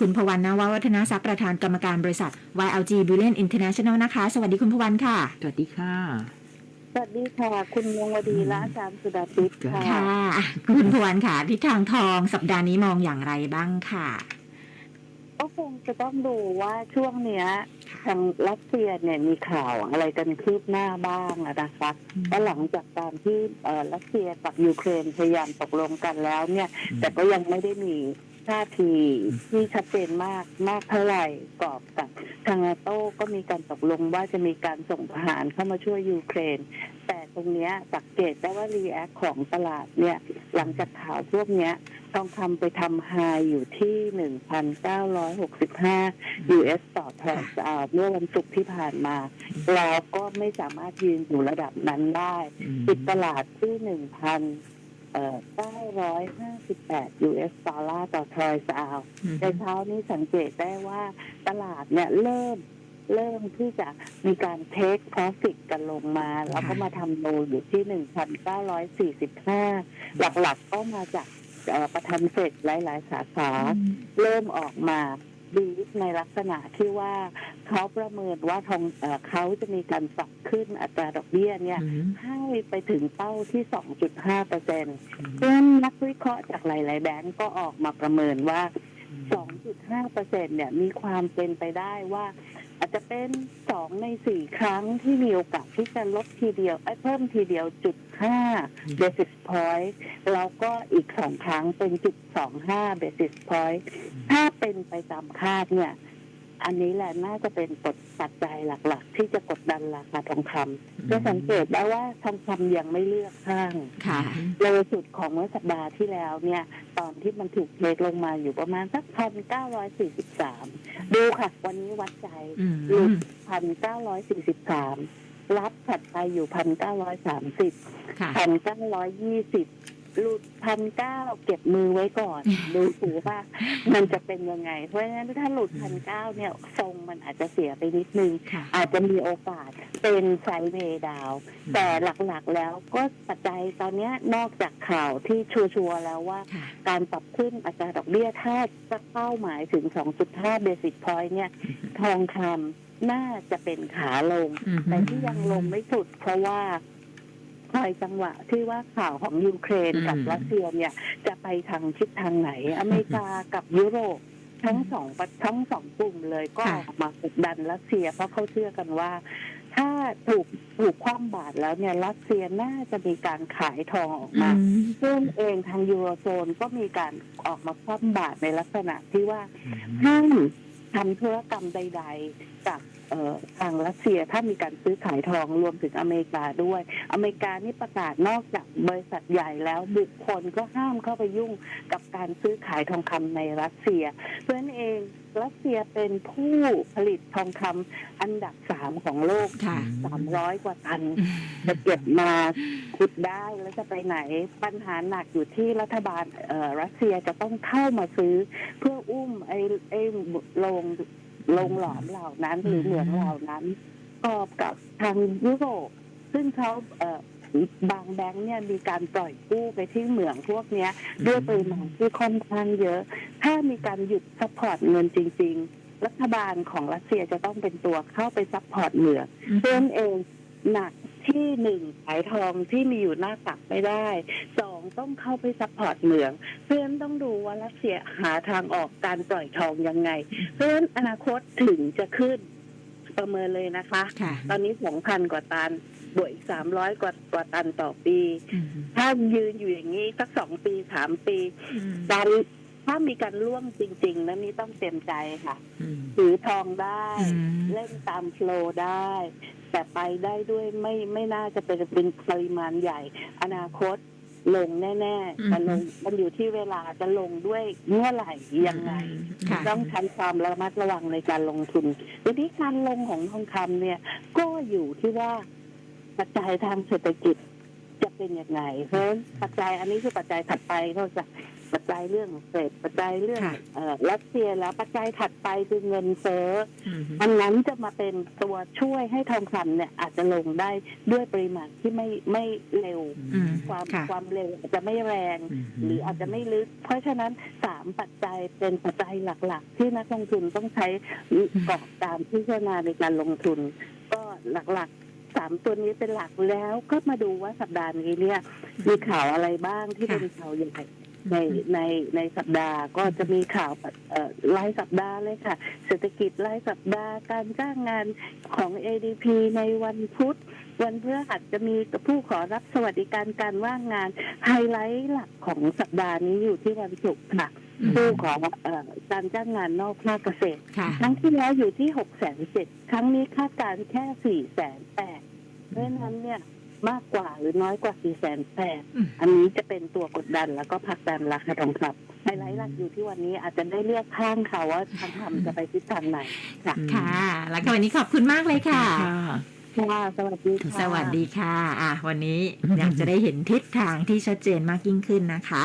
คุณพวันนววัฒนาทรัพย์ประธานกรรมการบริษัท YLG Bullion International นะคะ สวัสดีคุณพวันค่ะ สวัสดีค่ะ สวัสดีค่ะ คุณวงวดีและอาจารย์สุดาทิพย์ค่ะค่ะ คุณพวันค่ะทิศทางทองสัปดาห์นี้มองอย่างไรบ้างค่ะก็คงจะต้องดูว่าช่วงเนี้ยทางรัสเซียเนี่ยมีข่าวอะไรกันคืบหน้าบ้างอะนะคะก็หลังจากการที่เอ่อรัสเซียกับยูเครนพยายามตกลงกันแล้วเนี่ย แต่ก็ยังไม่ได้มี ท่าทีที่ชัดเจนมากมากเท่าไหร่กอบกับทางนาโต้ก็มีการตกลงว่าจะมีการส่งทหารเข้ามาช่วยยูเครน แต่ตรงเนี้ยสังเกตได้ว่ารีแอคของตลาดเนี่ย หลังจากข่าวพวกเนี้ยทองคำไปทำไฮอยู่ที่ 1,965 US ต่อทรัลล์อ่าเมื่อวันศุกร์ที่ผ่านมา แล้วก็ไม่สามารถยืนอยู่ระดับนั้นได้ปิดตลาดที่ห นึ่งพันเก้าร้อยห้าสิบแปด US ดอลลาร์ต่อทรอยส์อาวในเช้านี้สังเกตได้ว่าตลาดเนี่ยเริ่มเริ่มที่จะมีการเทค p อ o ฟิตกันลงมา แล้วก็มาทำโลอยู่ที่หนึ่งพันเก้าร้อยสี่สิบห้าหลักๆก็มาจากเอ่อประธานเฟดหลาย ๆ สาขา เริ่มออกมา ดีในลักษณะที่ว่าเขาประเมินว่าทองเอ่อเขาจะมีการปรับขึ้นอัตราดอกเบี้ยเนี่ยให้ไปถึงเป้าที่ 2.5เปอร์เซ็นต์ซึ่งนักวิเคราะห์จากหลาย ๆ แบงก์ก็ออกมาประเมินว่า 2.5เปอร์เซ็นต์เนี่ยมีความเป็นไปได้ว่า อาจจะเป็น2ใน4ครั้งที่มีโอกาสที่จะลดทีเดียวเอ้ยเพิ่มทีเดียวจุด5 basis point แล้วก็อีก2ครั้งเป็นจุด25 basis point ถ้าเป็นไปตามคาดเนี่ย อันนี้แหละน่าจะเป็นกฎปัจจัยหลักๆ ที่จะกดดันราคาทองคำจะสังเกตได้ว่าทองคำยังไม่เลือกข้างค่ะโลสุดของเมื่อสัปดาห์ที่แล้วเนี่ย ตอนที่มันถูกเทคลงมาอยู่ประมาณสักพันเก้าร้อยสี่สิบสามดูค่ะ วันนี้วัดใจอืมหลุดพันเก้าร้อยสี่สิบสามรับถัดไปอยู่พันเก้าร้อยสามสิบค่ะพันเก้าร้อยยี่สิบ หลุดพันเก้าเก็บมือไว้ก่อนดูสูว่ามันจะเป็นยังไง เพราะฉะนั้นถ้าหลุดพันเก้าเนี่ยทรงมันอาจจะเสียไปนิดนึงค่ะอาจจะมีโอกาสเป็นไซด์เวย์ดาวน์แต่หลักๆแล้วก็ปัจจัยตอนเนี้ยนอกจากข่าวที่ชัวร์ๆแล้วว่าค่ะการปรับขึ้นอัตราดอกเบี้ยถ้าจะเป้าหมายถึง 2.5 เบสิ c พอยต์เนี่ยทองคำน่าจะเป็นขาลงอืมแต่ที่ยังลงไม่สุดเพราะว่า คอยจังหวะที่ว่าข่าวของยูเครนกับอืมรัสเซียเนี่ย จะไปทางทิศทางไหน อเมริกากับยุโรปทั้งสองประทั้งสองกลุ่มเลยก็ค่ะออกมากดดันรัสเซีย เพราะเขาเชื่อกันว่า ถ้าถูกถูกคว่ำบาตรแล้วเนี่ยรัสเซียน่าจะมีการขายทองออกอืมามซึ่งเองทางยูโรโซนก็มีการออกมาคว่ำบาตรในลักษณะที่ว่าห้ามทำธุรกรรมใด ๆ กับเอ่อ ทางรัสเซียถ้ามีการซื้อขายทองรวมถึงอเมริกาด้วย อเมริกานี่ประกาศนอกจากบริษัทใหญ่แล้วบุคคลก็ห้ามเข้าไปยุ่งกับการซื้อขายทองคำในรัสเซีย เพราะฉะนั้นเองรัสเซียเป็นผู้ผลิตทองคำอันดับสามของโลกค่ะสามร้อยกว่าตัน จะเก็บมาขุดได้แล้วจะไปไหน ปัญหาหนักอยู่ที่รัฐบาลเอ่อรัสเซียจะต้องเข้ามาซื้อเพื่ออุ้มไอ้ไอ้โรง โรงหลอมเหล่านั้น หรือเหมืองเหล่านั้นกอบกับทางยุโรปซึ่งเขาเอ่อบางแบงค์เนี่ยมีการปล่อยกู้ไปที่เหมืองพวกเนี้ยด้วยปริมาณที่ค่อนข้างเยอะ ถ้ามีการหยุดซัพพอร์ตเงินจริง ๆ รัฐบาลของรัสเซียจะต้องเป็นตัวเข้าไปซัพพอร์ตเหมืองเพื่อนเองหนัก ที่หนึ่งขายทองที่มีอยู่หน้าตักไม่ได้สองต้องเข้าไปซัพพอร์ตเหมือง เพื่อนต้องดูว่ารัสเซียหาทางออกการปล่อยทองยังไง เพื่อนอนาคตถึงจะขึ้นประเมินเลยนะคะค่ะตอนนี้สองพันกว่าตัน บวกอีกสามร้อยกว่ากว่าตันต่อปีอืมถ้ายืนอยู่อย่างนี้สักสองปีสามปีอืมการ ถ้ามีการล่วงจริงๆนั้นนี่ต้องเต็มใจค่ะ อืม ถือทองได้ อืม เล่นตามโฟลว์ได้ แต่ไปได้ด้วยไม่ไม่น่าจะเป็นเป็นปริมาณใหญ่ อนาคตลงแน่ๆแต่ลงมันอยู่ที่เวลาจะลงด้วยเมื่อไหร่ยังไง ค่ะ ต้องใช้ความระมัดระวังในการลงทุนทีนี้การลงของทองคำเนี่ย ก็อยู่ที่ว่าปัจจัยทางเศรษฐกิจจะ เป็นยังไงเพราะฉะนั้นปัจจัยอันนี้คือปัจจัยถัดไปนอกจากปัจจัยเรื่องเศรษฐปัจจัยเรื่องค่ะเอ่อรัสเซียแล้วปัจจัยถัดไปคือเงินเฟ้ออืมอันนั้นจะมาเป็นตัวช่วยให้ทองคำเนี่ย อาจจะลงได้ด้วยปริมาณที่ไม่ไม่เร็วอืมความค่ะความเร็วอาจจะไม่แรง หรืออาจจะไม่ลึก เพราะฉะนั้นสามปัจจัยเป็นปัจจัยหลักๆ ที่นักลงทุนต้องใช้กรอบการพิจารณาในการลงทุน ก็หลักๆสามตัวนี้เป็นหลักแล้วก็มาดูว่าสัปดาห์นี้เนี่ย มีข่าวอะไรบ้างที่ค่ะเป็นข่าวใหญ่ในในในสัปดาห์ก็จะมีข่าวเอ่อรายสัปดาห์เลยค่ะ เศรษฐกิจรายสัปดาห์การจ้างงานของ ADP ในวันพุธ วันพฤหัสจะมีผู้ขอรับสวัสดิการการว่างงาน ไฮไลท์หลักของสัปดาห์นี้อยู่ที่วันศุกร์ค่ะผู้ขอเอ่อการจ้างงานนอกภาคเกษตรค่ะครั้งที่แล้วอยู่ที่หกแสนเจ็ดครั้งนี้คาดการณ์แค่สี่แสนแปด เพราะฉะนั้นเนี่ยมากกว่าหรือน้อยกว่าสี่แสนแปดอืมอันนี้จะเป็นตัวกดดันแล้วก็ผลักดันราคาทองคำไฮไลท์หลักอยู่ที่วันนี้อาจจะได้เลือกข้างค่ะว่าทางคำจะไปทิศทางไหนค่ะค่ะ แล้วก็วันนี้ขอบคุณมากเลยค่ะค่ะสวัสดีค่ะ สวัสดีค่ะ อะ วันนี้อยากจะได้เห็นทิศทางที่ชัดเจนมากยิ่งขึ้นนะคะ